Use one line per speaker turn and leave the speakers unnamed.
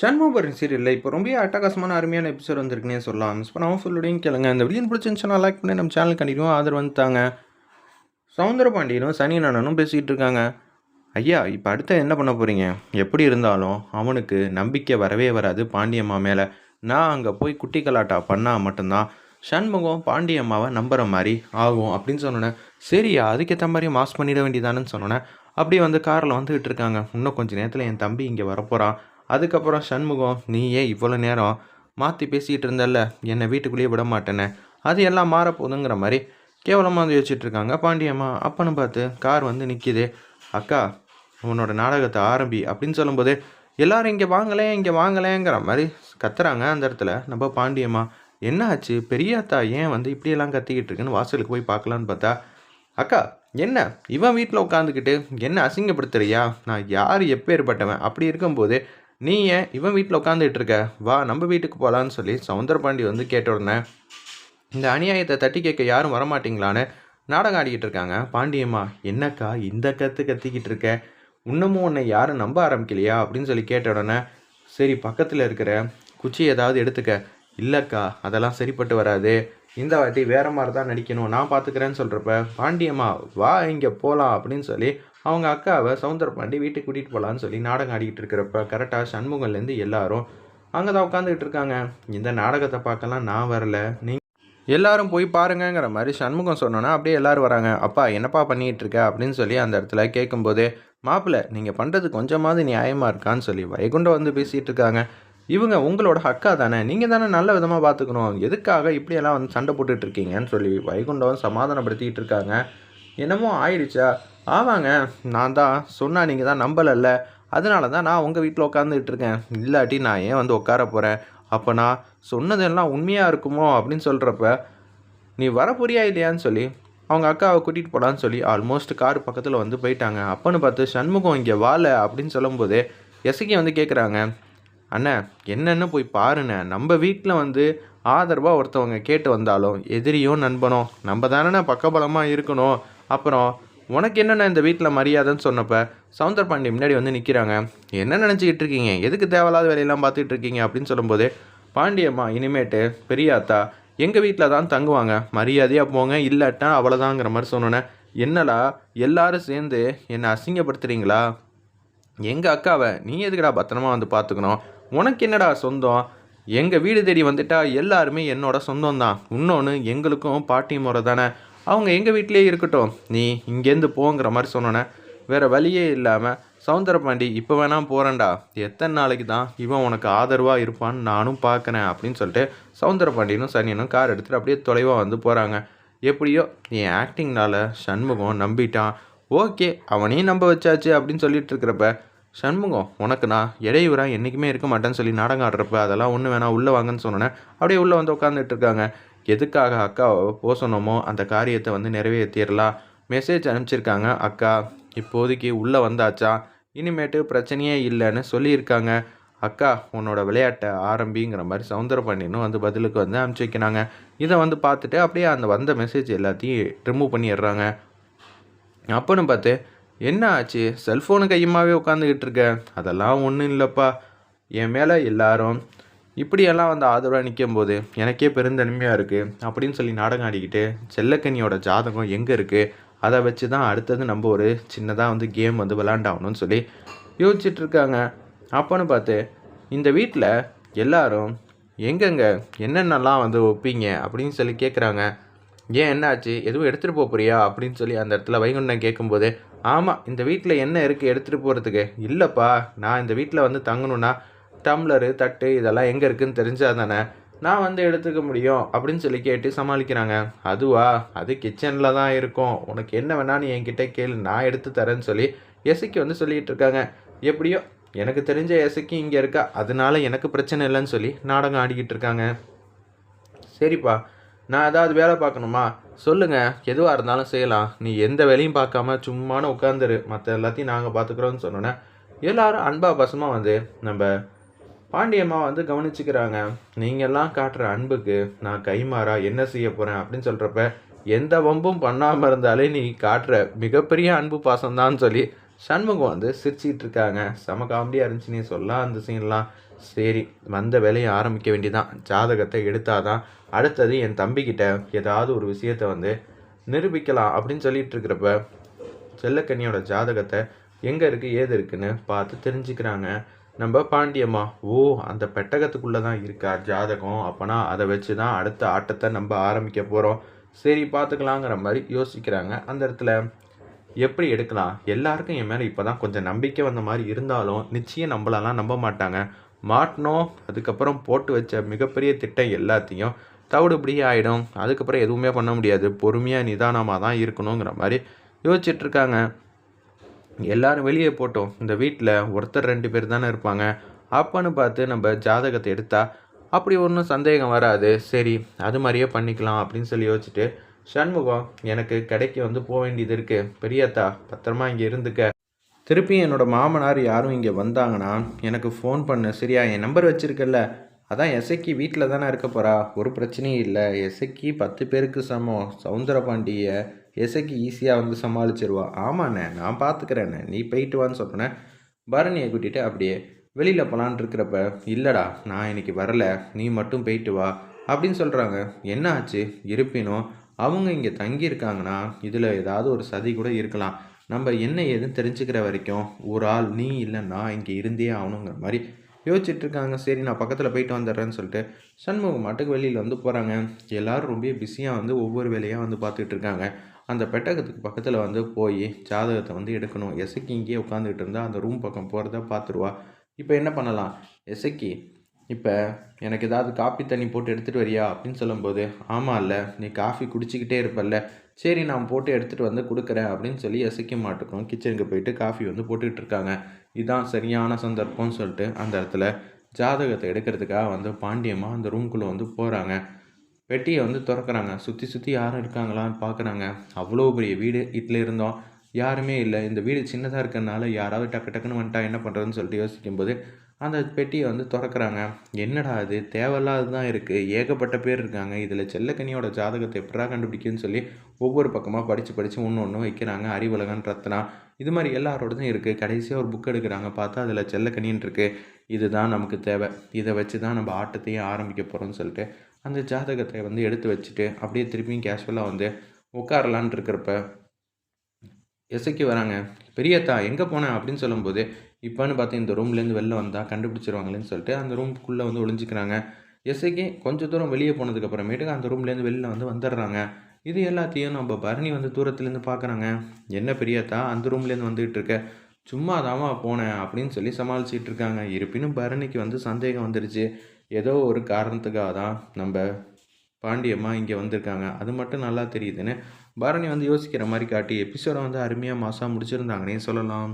சண்முகபுரம் சீரியலில் இப்போ ரொம்ப அட்டகாசமான அருமையான எபிசோட் வந்திருக்குன்னே சொல்லலாம். மிஸ் பண்ணாமல் ஃபுல்லோடையும் கேளுங்க. இந்த வீடியோ பிடிச்சிருந்துச்சுன்னா லைக் பண்ணி நம்ம சேனல் கண்டிப்பாக ஆதரவு வந்துட்டாங்க சவுந்தரபாண்டியனும் சனி அண்ணனும் பேசிக்கிட்டு இருக்காங்க. ஐயா இப்போ அடுத்த என்ன பண்ண போகிறீங்க எப்படி இருந்தாலும் அவனுக்கு நம்பிக்கை வரவே வராது பாண்டியம்மா மேலே. நான் அங்கே போய் குட்டி கலாட்டா பண்ணால் மட்டும்தான் சண்முகம் பாண்டியம்மாவை நம்புகிற மாதிரி ஆகும் அப்படின்னு சொன்னோன்னே சரியா அதுக்கேற்ற மாதிரி மாஸ் பண்ணிட வேண்டியதானு சொன்னோன்னே அப்படியே வந்து காரில் வந்துக்கிட்டு இருக்காங்க. இன்னும் கொஞ்சம் நேரத்தில் என் தம்பி இங்கே வரப்போகிறான் அதுக்கப்புறம் சண்முகம் நீ ஏன் இவ்வளோ நேரம் மாற்றி பேசிகிட்டு இருந்தல்ல? என்னை வீட்டுக்குள்ளேயே விட மாட்டேனே அது எல்லாம் மாறப்போகுதுங்கிற மாதிரி கேவலமாக வந்து யோசிச்சுட்டு இருக்காங்க பாண்டியம்மா அப்பன்னு பார்த்து கார் வந்து நிற்கிது அக்கா உன்னோட நாடகத்தை ஆரம்பி அப்படின்னு சொல்லும்போது எல்லாரும் இங்கே வாங்கலே இங்கே வாங்கலேங்கிற மாதிரி கத்துறாங்க அந்த இடத்துல. நம்ம பாண்டியம்மா என்ன ஆச்சு? பெரியாத்தா ஏன் வந்து இப்படியெல்லாம் கத்திக்கிட்டு இருக்குன்னு வாசலுக்கு போய் பார்க்கலான்னு பார்த்தா அக்கா என்ன? இவன் வீட்டில் உட்காந்துக்கிட்டு என்ன அசிங்கப்படுத்துறியா? நான் யார் எப்பேற்பட்டவன் அப்படி இருக்கும்போது நீ ஏன் இவன் வீட்டில் உட்காந்துட்டு இருக்க? வா நம்ம வீட்டுக்கு போகலான்னு சொல்லி சவுந்தரபாண்டி வந்து கேட்ட உடனே இந்த அநியாயத்தை தட்டி கேட்க யாரும் வரமாட்டிங்களான்னு நாடகம் ஆடிக்கிட்டு இருக்காங்க. பாண்டியம்மா என்னக்கா இந்த கற்று கத்திக்கிட்டு இருக்க? இன்னமும் உன்னை யாரும் நம்ப ஆரம்பிக்கலையா? அப்படின்னு சொல்லி கேட்ட உடனே சரி பக்கத்தில் இருக்கிற குச்சி ஏதாவது எடுத்துக்க. இல்லைக்கா அதெல்லாம் சரிப்பட்டு வராது. இந்த வாட்டி வேற மாதிரி தான் நடிக்கணும். நான் பார்த்துக்கிறேன்னு சொல்கிறப்ப பாண்டியம்மா வா இங்கே போகலாம் அப்படின்னு சொல்லி அவங்க அக்காவை சவுந்தர பாண்டி வீட்டுக்கு கூட்டிகிட்டு போகலான்னு சொல்லி நாடகம் ஆடிக்கிட்டு இருக்கிறப்ப கரெக்டாக சண்முகம்லேருந்து எல்லாரும் அங்கே தான் உட்காந்துக்கிட்டு இருக்காங்க. இந்த நாடகத்தை பார்க்கலாம் நான் வரல. நீ எல்லாரும் போய் பாருங்கங்கிற மாதிரி சண்முகம் சொன்னோன்னா அப்படியே எல்லோரும் வராங்க. அப்பா என்னப்பா பண்ணிகிட்டு இருக்க? அப்படின்னு சொல்லி அந்த இடத்துல கேட்கும்போது மாப்பிள்ளை நீங்கள் பண்ணுறது கொஞ்சமாவது நியாயமாக இருக்கான்னு சொல்லி வைகுண்டம் வந்து பேசிகிட்டு இருக்காங்க. இவங்க உங்களோட அக்கா தானே? நீங்கள் தானே நல்ல விதமாக பார்த்துக்கணும் எதுக்காக இப்படியெல்லாம் வந்து சண்டை போட்டுட்டு இருக்கீங்கன்னு சொல்லி வைகுண்டம் சமாதானப்படுத்திக்கிட்டு இருக்காங்க. என்னமோ ஆயிடுச்சா? ஆமாங்க நான் தான் சொன்னால் நீங்கள் தான் நம்பலல்ல. அதனால தான் நான் உங்கள் வீட்டில் உட்காந்துக்கிட்டு இருக்கேன். இல்லாட்டி நான் ஏன் வந்து உட்கார போகிறேன் அப்போ நான் சொன்னதெல்லாம் உண்மையாக இருக்குமோ அப்படின்னு சொல்கிறப்ப நீ வர இல்லையான்னு சொல்லி அவங்க அக்காவை கூட்டிகிட்டு போகலான்னு சொல்லி ஆல்மோஸ்ட் கார் பக்கத்தில் வந்து போயிட்டாங்க. அப்போன்னு பார்த்து சண்முகம் இங்கே வாழ அப்படின்னு சொல்லும்போது எசகி வந்து கேட்குறாங்க அண்ணே என்னென்னு போய் பாருண்ணே. நம்ம வீட்டில் வந்து ஆதரவாக ஒருத்தவங்க கேட்டு வந்தாலும் எதிரியோ நண்பனோ நம்ம தானே பக்கபலமாக இருக்கணும். அப்புறம் உனக்கு என்னென்ன இந்த வீட்டில் மரியாதைன்னு சொன்னப்போ சவுந்தர பாண்டி முன்னாடி வந்து நிற்கிறாங்க என்ன நினச்சிக்கிட்டு இருக்கீங்க? எதுக்கு தேவையில்லாத வேலையெல்லாம் பார்த்துட்டு இருக்கீங்க? அப்படின்னு சொல்லும்போது பாண்டியம்மா இனிமேட்டு பெரியாத்தா எங்கள் வீட்டில் தான் தங்குவாங்க. மரியாதையாக போங்க இல்லாட்டா அவ்வளோதாங்கிற மாதிரி சொன்னோன்னே என்னடா எல்லாரும் சேர்ந்து என்னை அசிங்கப்படுத்துகிறீங்களா எங்கள் அக்காவை நீ எதுக்குடா பத்திரமா வந்து பார்த்துக்கணும்? உனக்கு என்னடா சொந்தம்? எங்கள் வீடு தேடி வந்துட்டா எல்லாருமே என்னோட சொந்தம் தான் இன்னொன்று எங்களுக்கும் பாட்டி முறை தானே. அவங்க எங்கள் வீட்டிலே இருக்கட்டும். நீ இங்கேருந்து போங்கிற மாதிரி சொன்னோன்னே வேறு வழியே இல்லாமல் சவுந்தரபாண்டி இப்போ வேணாம் போகிறேன்டா எத்தனை நாளைக்கு தான் இவன் உனக்கு ஆதரவாக இருப்பான்னு நானும் பார்க்குறேன் அப்படின்னு சொல்லிட்டு சவுந்தரபாண்டியனும் சனியனும் கார் எடுத்துகிட்டு அப்படியே தொலைவாக வந்து போகிறாங்க எப்படியோ என் ஆக்டிங்னால சண்முகம் நம்பிட்டான். ஓகே அவனையும் நம்ப வச்சாச்சு அப்படின்னு சொல்லிட்டு இருக்கிறப்ப சண்முகம் உனக்கு நான் இடையூறாக என்றைக்குமே இருக்க மாட்டேன்னு சொல்லி நாடகம் ஆடுறப்ப அதெல்லாம் ஒன்று வேணாம் உள்ளே வாங்கன்னு சொன்னோன்னே அப்படியே உள்ளே வந்து உட்காந்துட்டு இருக்காங்க. எதுக்காக அக்காவை போசணுமோ சொன்னோமோ அந்த காரியத்தை வந்து நிறைவேற்றிடலாம் மெசேஜ் அனுப்பிச்சிருக்காங்க. அக்கா இப்போதைக்கு உள்ளே வந்தாச்சா? இனிமேட்டு பிரச்சனையே இல்லைன்னு சொல்லியிருக்காங்க. அக்கா உன்னோட விளையாட்டை ஆரம்பிங்கிற மாதிரி சவுந்தர பண்ணினும் வந்து பதிலுக்கு வந்து அனுப்பிச்சி வைக்கிறாங்க. இதை வந்து பார்த்துட்டு அப்படியே அந்த வந்த மெசேஜ் எல்லாத்தையும் ரிமூவ் பண்ணிடுறாங்க. அப்போன்னு பார்த்து என்ன ஆச்சு? செல்ஃபோனு கையுமாவே உட்காந்துக்கிட்டு இருக்க அதெல்லாம் ஒன்றும் இல்லைப்பா. என் மேலே எல்லாரும் இப்படியெல்லாம் வந்து ஆதரவாக நிற்கும் போது எனக்கே பெருந்தன்மையாக இருக்குது அப்படின்னு சொல்லி நாடகம் ஆடிக்கிட்டு செல்லக்கண்ணியோட ஜாதகம் எங்கே இருக்குது அதை வச்சு தான் அடுத்தது நம்ம ஒரு சின்னதாக வந்து கேம் வந்து விளாண்டாகணும்னு சொல்லி யோசிச்சிட்ருக்காங்க அப்போன்னு பார்த்து இந்த வீட்டில் எல்லாரும் எங்கெங்க? என்னென்னலாம் வந்து ஒப்பீங்க அப்படின்னு சொல்லி கேட்குறாங்க ஏன் என்னாச்சு? எதுவும் எடுத்துகிட்டு போக போறியா அப்படின்னு சொல்லி அந்த இடத்துல வைகுண்டம் கேட்கும்போது ஆமாம் இந்த வீட்டில் என்ன இருக்குது எடுத்துகிட்டு போகிறதுக்கு இல்லைப்பா நான் இந்த வீட்டில் வந்து தங்கணுன்னா டம்ளரு தட்டு இதெல்லாம் எங்கே இருக்குதுன்னு தெரிஞ்சால் தானே நான் வந்து எடுத்துக்க முடியும்? அப்படின்னு சொல்லி கேட்டு சமாளிக்கிறாங்க. அதுவா? அது கிச்சனில் தான் இருக்கும். உனக்கு என்ன வேணான்னு என்கிட்ட கேளு. நான் எடுத்து தரேன்னு சொல்லி எசைக்கு வந்து சொல்லிகிட்டு இருக்காங்க. எப்படியோ? எனக்கு தெரிஞ்ச எசைக்கு இங்கே இருக்கா. அதனால எனக்கு பிரச்சனை இல்லைன்னு சொல்லி நாடகம் ஆடிக்கிட்டு இருக்காங்க. சரிப்பா. நான் ஏதாவது வேலை பார்க்கணுமா? சொல்லுங்கள் எதுவாக இருந்தாலும் செய்யலாம். நீ எந்த வேலையும் பார்க்காம சும்மான உட்காந்துரு மற்ற எல்லாத்தையும் நாங்கள் பார்த்துக்குறோன்னு சொன்னோன்னே எல்லாரும் அன்பா பசமாக வந்து நம்ம பாண்டியம்மா வந்து கவனிச்சுக்கிறாங்க. நீங்கள்லாம் காட்டுற அன்புக்கு நான் கைமாறா என்ன செய்ய போகிறேன் அப்படின்னு சொல்கிறப்ப எந்த வம்பும் பண்ணாமல் இருந்தாலே நீ காட்டுற மிகப்பெரிய அன்பு பாசம்தான் சொல்லி சண்முகம் வந்து சிரிச்சிக்கிட்டு இருக்காங்க. செம காமெடியாக இருந்துச்சுன்னே சொல்லலாம் அந்த சீன்லாம் சரி வந்த வேலையை ஆரம்பிக்க வேண்டியதான் ஜாதகத்தை எடுத்தாதான் அடுத்தது என் தம்பிக்கிட்ட ஏதாவது ஒரு விஷயத்தை வந்து நிரூபிக்கலாம் அப்படின்னு சொல்லிட்டு இருக்கிறப்ப செல்லக்கன்னியோட ஜாதகத்தை எங்கே இருக்குது ஏது இருக்குன்னு பார்த்து தெரிஞ்சுக்கிறாங்க. நம்ம பாண்டியம்மா ஓ அந்த பெட்டகத்துக்குள்ளே தான் இருக்கா ஜாதகம். அப்போனா அதை வச்சு தான் அடுத்த ஆட்டத்தை நம்ம ஆரம்பிக்க போகிறோம் சரி பார்த்துக்கலாங்கிற மாதிரி யோசிக்கிறாங்க. அந்த இடத்துல எப்படி எடுக்கலாம்? எல்லாருக்கும் என் மேலே இப்போ தான் கொஞ்சம் நம்பிக்கை வந்த மாதிரி இருந்தாலும் நிச்சயம் நம்மளெல்லாம் நம்ப மாட்டாங்க. மாட்டினோம். அதுக்கப்புறம் போட்டு வச்ச மிகப்பெரிய திட்டம் எல்லாத்தையும் தவிடுபடி ஆகிடும் அதுக்கப்புறம் எதுவுமே பண்ண முடியாது. பொறுமையாக நிதானமாக தான் இருக்கணுங்கிற மாதிரி யோசிச்சுட்டு எல்லோரும் வெளியே போட்டோம். இந்த வீட்டில் ஒருத்தர் ரெண்டு பேர் தானே இருப்பாங்க. அப்பன்னு பார்த்து நம்ம ஜாதகத்தை எடுத்தால் அப்படி ஒன்றும் சந்தேகம் வராது. சரி அது மாதிரியே பண்ணிக்கலாம் அப்படின்னு சொல்லி யோசிச்சுட்டு சண்முகம் எனக்கு கடைக்கு வந்து போக வேண்டியது இருக்குது பெரியத்தா பத்திரமா இங்கே இருந்துக்க. திருப்பி என்னோட மாமனார் யாரும் இங்கே வந்தாங்கன்னா எனக்கு ஃபோன் பண்ணு. சரியா? என் நம்பர் வச்சுருக்கல அதான் எசைக்கு வீட்டில் தானே இருக்க போகிறா ஒரு பிரச்சனையும் இல்லை. எசைக்கு பத்து பேருக்கு சமம். சவுந்தரபாண்டியை எசைக்கு ஈஸியாக வந்து சமாளிச்சிருவா. ஆமாண்ணே நான் பார்த்துக்கிறேண்ணே நீ போயிட்டு வான்னு சொன்னேன் பரணியை கூட்டிகிட்டு அப்படியே வெளியில் போகலான் இருக்கிறப்ப இல்லைடா நான் இன்னைக்கு வரல. நீ மட்டும் போயிட்டு வா அப்படின்னு சொல்கிறாங்க என்ன ஆச்சு? இருப்பினும் அவங்க இங்கே தங்கியிருக்காங்கன்னா இதில் ஏதாவது ஒரு சதி கூட இருக்கலாம். நம்ம என்ன ஏதுன்னு தெரிஞ்சுக்கிற வரைக்கும் ஒரு ஆள் நீ இல்லைன்னா இங்கே இருந்தே ஆகணுங்கிற மாதிரி யோசிச்சுட்டு இருக்காங்க சரி நான் பக்கத்தில் போயிட்டு வந்துடுறேன்னு சொல்லிட்டு சண்முகம் மாட்டுக்கு வெளியில் வந்து போகிறாங்க எல்லோரும் ரொம்ப பிஸியாக வந்து ஒவ்வொரு வேலையாக வந்து பார்த்துட்டு இருக்காங்க அந்த பெட்டகத்துக்கு பக்கத்தில் வந்து போய் ஜாதகத்தை வந்து எடுக்கணும். எசக்கி இங்கேயே உட்காந்துக்கிட்டு இருந்தால் அந்த ரூம் பக்கம் போகிறத பார்த்துருவா. இப்போ என்ன பண்ணலாம்? எசக்கி இப்போ எனக்கு ஏதாவது காப்பி தண்ணி போட்டு எடுத்துகிட்டு வரியா அப்படின்னு சொல்லும்போது ஆமாம் இல்லை நீ காஃபி குடிச்சிக்கிட்டே இருப்பல்ல. சரி நான் போட்டு எடுத்துகிட்டு வந்து கொடுக்குறேன் அப்படின்னு சொல்லி எசைக்க மாட்டுக்கும் கிச்சனுக்கு போயிட்டு காஃபி வந்து போட்டுக்கிட்டு இருக்காங்க. இதுதான் சரியான சந்தர்ப்பம்னு சொல்லிட்டு அந்த இடத்துல ஜாதகத்தை எடுக்கிறதுக்காக வந்து பாண்டியம்மா அந்த ரூம்குள்ளே வந்து போகிறாங்க பெட்டியை வந்து திறக்கிறாங்க. சுற்றி சுற்றி யாரும் இருக்காங்களான்னு பார்க்குறாங்க அவ்வளோ பெரிய வீடு இதில் இருந்தோம். யாருமே இல்லை. இந்த வீடு சின்னதாக இருக்கிறனால யாராவது டக்கு டக்குன்னு வந்துட்டா என்ன பண்ணுறதுன்னு சொல்லிட்டு யோசிக்கும்போது அந்த பெட்டியை வந்து திறக்கிறாங்க. என்னடா அது தேவையில்லாது தான் இருக்குது ஏகப்பட்ட பேர் இருக்காங்க. இதில் செல்லக்கனியோட ஜாதகத்தை எப்படா கண்டுபிடிக்குன்னு சொல்லி ஒவ்வொரு பக்கமாக படித்து படித்து ஒன்று ஒன்று வைக்கிறாங்க. அறிவுலகன் ரத்னா. இது மாதிரி எல்லாரோடதும் இருக்குது கடைசியாக ஒரு புக் எடுக்கிறாங்க. பார்த்தா அதில் செல்லக்கனின்னு இருக்குது இதுதான் நமக்கு தேவை. இதை வச்சு தான் நம்ம ஆட்டத்தையே ஆரம்பிக்க போகிறோம்னு சொல்லிட்டு அந்த ஜாதகத்தை வந்து எடுத்து வச்சுட்டு அப்படியே திருப்பியும் கேஷுவலாக வந்து உட்காரலான் இருக்கிறப்ப எசைக்கு வராங்க. பெரியத்தா எங்கே போனேன் அப்படின்னு சொல்லும்போது இப்போன்னு பார்த்து இந்த ரூம்லேருந்து வெளில வந்தால் கண்டுபிடிச்சிருவாங்களேன்னு சொல்லிட்டு அந்த ரூம்குள்ளே வந்து ஒளிஞ்சிக்கிறாங்க. எஸ்ஐக்கு கொஞ்சம் தூரம் வெளியே போனதுக்கப்புறமேட்டுக்கு அந்த ரூம்லேருந்து வெளில வந்து வந்துடுறாங்க. இது எல்லாத்தையும் நம்ம பரணி வந்து தூரத்துலேருந்து பார்க்குறாங்க. என்ன பெரியத்தா அந்த ரூம்லேருந்து வந்துகிட்டு இருக்க? சும்மா தாமா போனேன் அப்படின்னு சொல்லி சமாளிச்சிட்டு இருக்காங்க. இருப்பினும் பரணிக்கு வந்து சந்தேகம் வந்துடுச்சு ஏதோ ஒரு காரணத்துக்காக தான் நம்ம பாண்டியம்மா இங்கே வந்திருக்காங்க. அது மட்டும் நல்லா தெரியுதுன்னு பரணி வந்து யோசிக்கிற மாதிரி காட்டி எபிசோடை வந்து அருமையாக மாதம் முடிச்சிருந்தாங்கன்னே சொல்லலாம்.